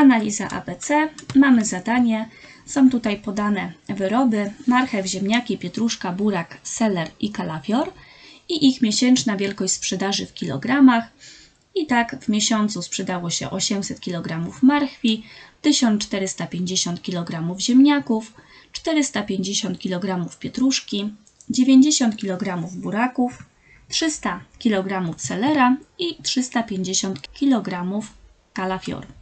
Analiza ABC. Mamy zadanie. Są tutaj podane wyroby marchew, ziemniaki, pietruszka, burak, seler i kalafior i ich miesięczna wielkość sprzedaży w kilogramach. I tak w miesiącu sprzedało się 800 kg marchwi, 1450 kg ziemniaków, 450 kg pietruszki, 90 kg buraków, 300 kg selera i 350 kg kalafioru.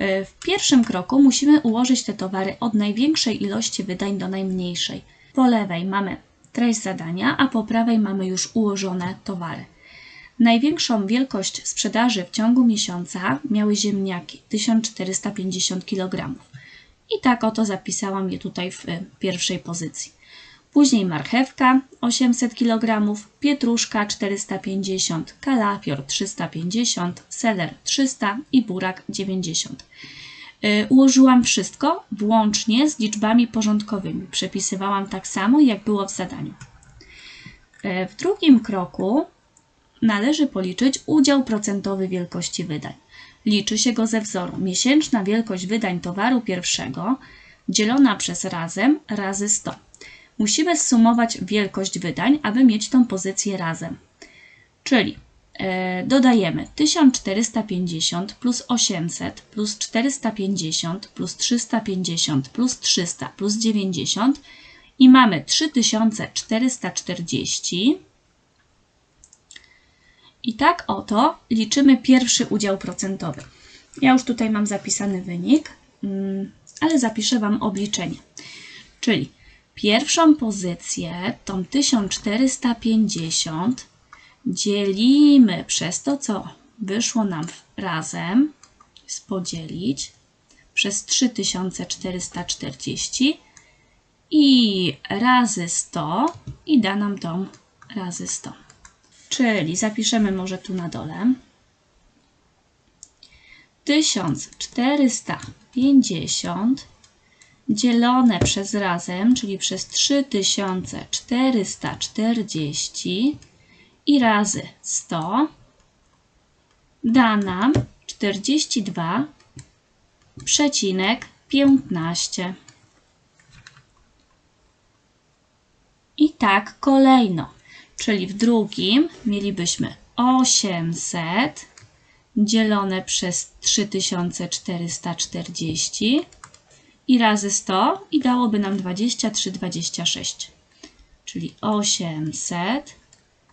W pierwszym kroku musimy ułożyć te towary od największej ilości wydań do najmniejszej. Po lewej mamy treść zadania, a po prawej mamy już ułożone towary. Największą wielkość sprzedaży w ciągu miesiąca miały ziemniaki 1450 kg. I tak oto zapisałam je tutaj w pierwszej pozycji. Później marchewka 800 kg, pietruszka 450, kalafior 350, seler 300 i burak 90. Ułożyłam wszystko włącznie z liczbami porządkowymi. Przepisywałam tak samo, jak było w zadaniu. W drugim kroku należy policzyć udział procentowy wielkości wydań. Liczy się go ze wzoru. Miesięczna wielkość wydań towaru pierwszego dzielona przez razem razy 100. Musimy zsumować wielkość wydań, aby mieć tą pozycję razem. Czyli e, dodajemy 1450 plus 800 plus 450 plus 350 plus 300 plus 90 i mamy 3440 i tak oto liczymy pierwszy udział procentowy. Ja już tutaj mam zapisany wynik, mm, ale zapiszę Wam obliczenie. Czyli pierwszą pozycję, tą 1450, dzielimy przez to, co wyszło nam razem, podzielić przez 3440 i razy 100 i da nam tą razy 100. Czyli zapiszemy może tu na dole. 1450 dzielone przez razem, czyli przez 3440 i razy 100 da nam 42,15. I tak kolejno. Czyli w drugim mielibyśmy 800 dzielone przez 3440 i razy 100 i dałoby nam 23,26. Czyli 800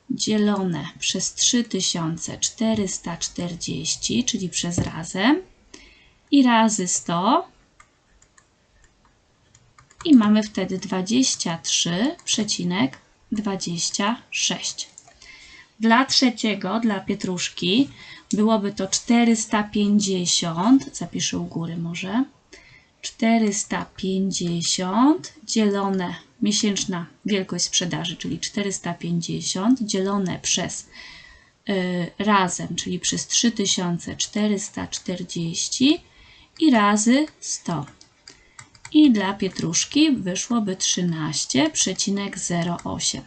dzielone przez 3440, czyli przez razem i razy 100 i mamy wtedy 23,26. 26. Dla trzeciego, dla pietruszki, byłoby to 450, zapiszę u góry może, 450 dzielone miesięczna wielkość sprzedaży, czyli 450 dzielone przez y, razem, czyli przez 3440 i razy 100 i dla pietruszki wyszłoby 13,08.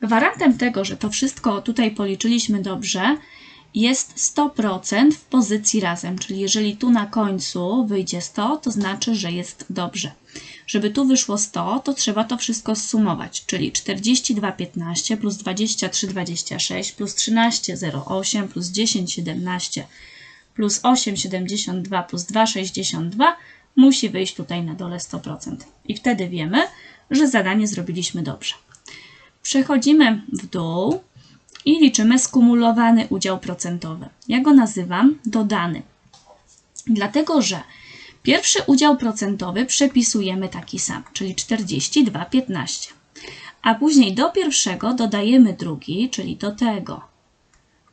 Gwarantem tego, że to wszystko tutaj policzyliśmy dobrze, jest 100% w pozycji razem, czyli jeżeli tu na końcu wyjdzie 100, to znaczy, że jest dobrze. Żeby tu wyszło 100, to trzeba to wszystko zsumować, czyli 42,15 plus 23,26 plus 13,08 plus 10,17 plus 8,72 plus 2,62 musi wyjść tutaj na dole 100%. I wtedy wiemy, że zadanie zrobiliśmy dobrze. Przechodzimy w dół i liczymy skumulowany udział procentowy. Ja go nazywam dodany. Dlatego, że pierwszy udział procentowy przepisujemy taki sam, czyli 42,15. A później do pierwszego dodajemy drugi, czyli do tego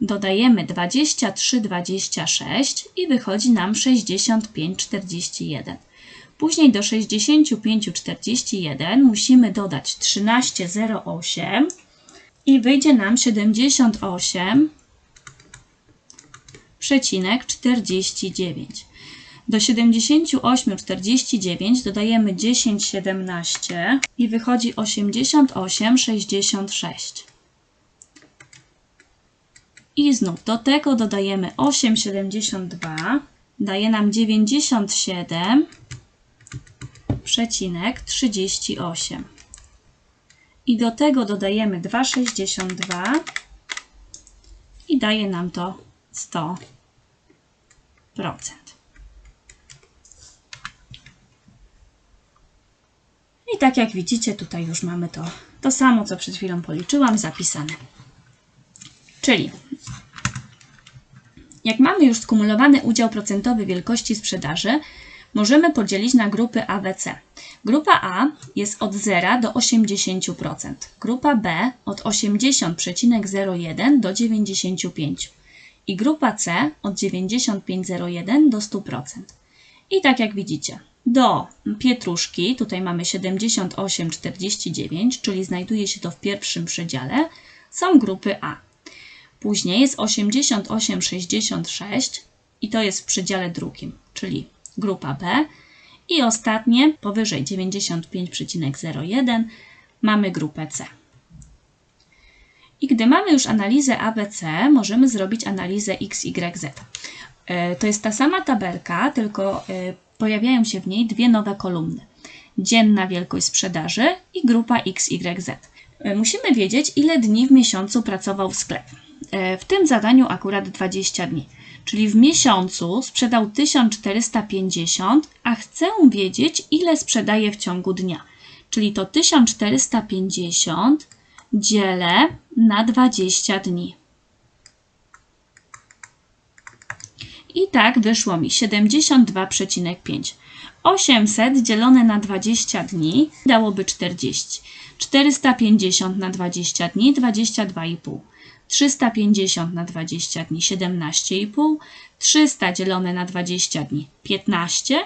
dodajemy 23,26 i wychodzi nam 65,41. Później do 65,41 musimy dodać 13,08 i wyjdzie nam 78,49. Do 78,49 dodajemy 10,17 i wychodzi 88,66. I znów do tego dodajemy 8,72, daje nam 97,38. I do tego dodajemy 2,62 i daje nam to 100%. I tak jak widzicie, tutaj już mamy to, to samo, co przed chwilą policzyłam, zapisane. Czyli jak mamy już skumulowany udział procentowy wielkości sprzedaży, możemy podzielić na grupy ABC. Grupa A jest od 0 do 80%, grupa B od 80,01 do 95% i grupa C od 95,01 do 100%. I tak jak widzicie, do pietruszki, tutaj mamy 78,49, czyli znajduje się to w pierwszym przedziale, są grupy A. Później jest 88,66 i to jest w przedziale drugim, czyli grupa B. I ostatnie, powyżej 95,01, mamy grupę C. I gdy mamy już analizę ABC, możemy zrobić analizę XYZ. E, to jest ta sama tabelka, tylko e, pojawiają się w niej dwie nowe kolumny. Dzienna wielkość sprzedaży i grupa XYZ. E, musimy wiedzieć, ile dni w miesiącu pracował sklep. W tym zadaniu akurat 20 dni. Czyli w miesiącu sprzedał 1450, a chcę wiedzieć, ile sprzedaje w ciągu dnia. Czyli to 1450 dzielę na 20 dni. I tak wyszło mi 72,5. 800 dzielone na 20 dni dałoby 40. 450 na 20 dni 22,5. 350 na 20 dni 17,5, 300 dzielone na 20 dni 15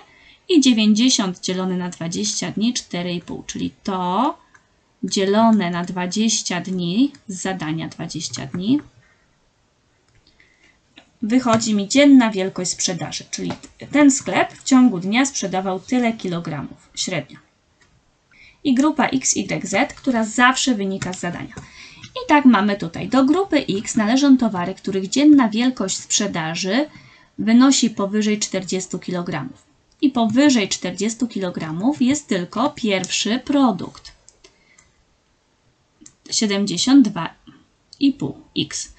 i 90 dzielone na 20 dni 4,5, czyli to dzielone na 20 dni z zadania 20 dni wychodzi mi dzienna wielkość sprzedaży, czyli ten sklep w ciągu dnia sprzedawał tyle kilogramów średnio. I grupa XYZ, która zawsze wynika z zadania. I tak mamy tutaj. Do grupy X należą towary, których dzienna wielkość sprzedaży wynosi powyżej 40 kg. I powyżej 40 kg jest tylko pierwszy produkt. 72,5x,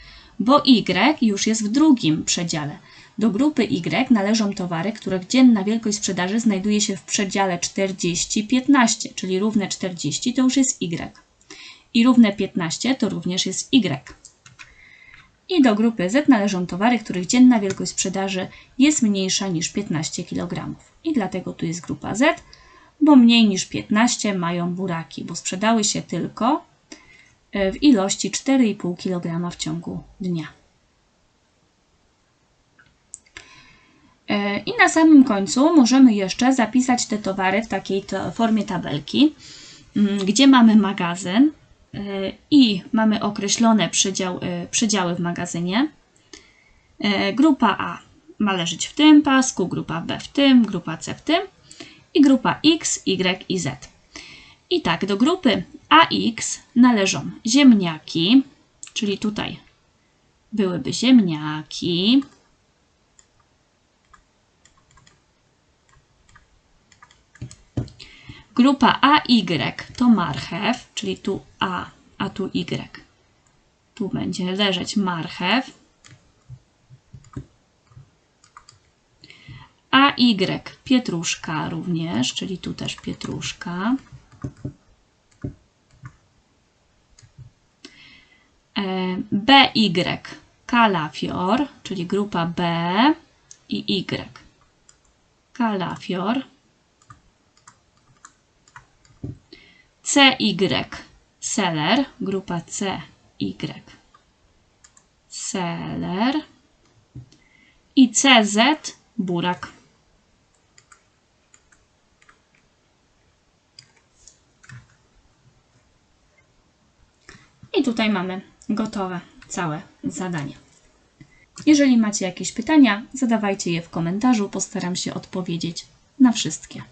bo Y już jest w drugim przedziale. Do grupy Y należą towary, których dzienna wielkość sprzedaży znajduje się w przedziale 40-15, czyli równe 40 to już jest Y i równe 15 to również jest Y. I do grupy Z należą towary, których dzienna wielkość sprzedaży jest mniejsza niż 15 kg. I dlatego tu jest grupa Z, bo mniej niż 15 mają buraki, bo sprzedały się tylko w ilości 4,5 kg w ciągu dnia. E, I na samym końcu możemy jeszcze zapisać te towary w takiej formie tabelki, mm, gdzie mamy magazyn, i mamy określone przedział, e, przedziały w magazynie. E, grupa A ma leżeć w tym pasku, grupa B w tym, grupa C w tym i grupa X, Y i Z. I tak, do grupy AX należą ziemniaki, czyli tutaj byłyby ziemniaki, Grupa AY to marchew, czyli tu A, a tu Y. Tu będzie leżeć marchew. AY pietruszka również, czyli tu też pietruszka. E, BY kalafior, czyli grupa B i Y. Kalafior. CY seller, grupa CY seller i CZ burak. I tutaj mamy gotowe całe zadanie. Jeżeli macie jakieś pytania, zadawajcie je w komentarzu, postaram się odpowiedzieć na wszystkie.